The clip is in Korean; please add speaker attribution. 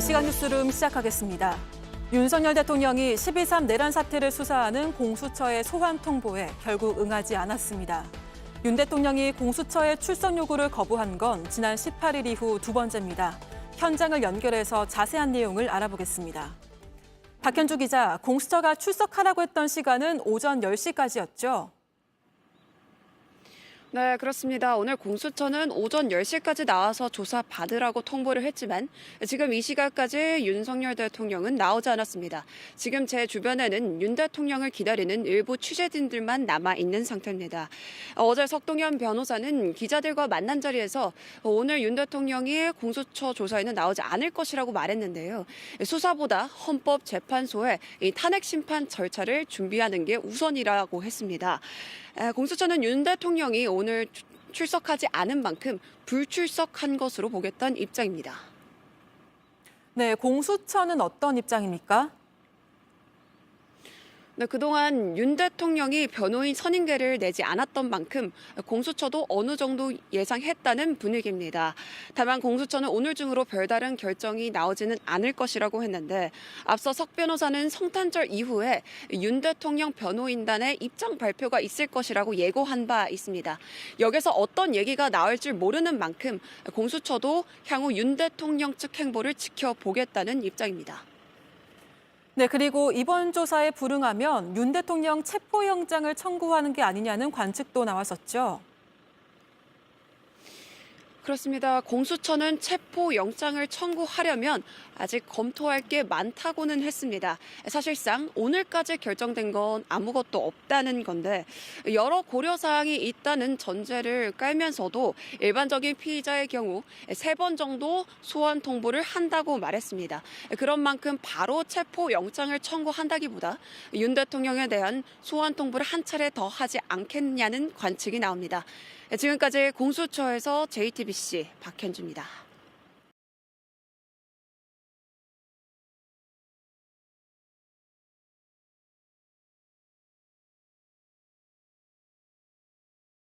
Speaker 1: 이 시간 뉴스룸 시작하겠습니다. 윤석열 대통령이 12.3 내란 사태를 수사하는 공수처의 소환 통보에 결국 응하지 않았습니다. 윤 대통령이 공수처의 출석 요구를 거부한 건 지난 18일 이후 두 번째입니다. 현장을 연결해서 자세한 내용을 알아보겠습니다. 박현주 기자, 공수처가 출석하라고 했던 시간은 오전 10시까지였죠.
Speaker 2: 네, 그렇습니다. 오늘 공수처는 오전 10시까지 나와서 조사 받으라고 통보를 했지만 지금 이 시각까지 윤석열 대통령은 나오지 않았습니다. 지금 제 주변에는 윤 대통령을 기다리는 일부 취재진들만 남아 있는 상태입니다. 어제 석동현 변호사는 기자들과 만난 자리에서 오늘 윤 대통령이 공수처 조사에는 나오지 않을 것이라고 말했는데요. 수사보다 헌법재판소에 이 탄핵 심판 절차를 준비하는 게 우선이라고 했습니다. 에, 공수처는 윤 대통령이 오늘 추- 출석하지 않은 만큼 불출석한 것으로 보겠다는 입장입니다.
Speaker 1: 네, 공수처는 어떤 입장입니까?
Speaker 2: 네, 그동안 윤 대통령이 변호인 선임계를 내지 않았던 만큼 공수처도 어느 정도 예상했다는 분위기입니다. 다만 공수처는 오늘 중으로 별다른 결정이 나오지는 않을 것이라고 했는데 앞서 석 변호사는 성탄절 이후에 윤 대통령 변호인단의 입장 발표가 있을 것이라고 예고한 바 있습니다. 여기서 어떤 얘기가 나올 줄 모르는 만큼 공수처도 향후 윤 대통령 측 행보를 지켜보겠다는 입장입니다.
Speaker 1: 네, 그리고 이번 조사에 불응하면 윤 대통령 체포영장을 청구하는 게 아니냐는 관측도 나왔었죠.
Speaker 2: 그렇습니다. 공수처는 체포 영장을 청구하려면 아직 검토할 게 많다고는 했습니다. 사실상 오늘까지 결정된 건 아무것도 없다는 건데 여러 고려 사항이 있다는 전제를 깔면서도 일반적인 피의자의 경우 세 번 정도 소환 통보를 한다고 말했습니다. 그런 만큼 바로 체포 영장을 청구한다기보다 윤 대통령에 대한 소환 통보를 한 차례 더 하지 않겠냐는 관측이 나옵니다. 지금까지 공수처에서 JTBC 박현주입니다.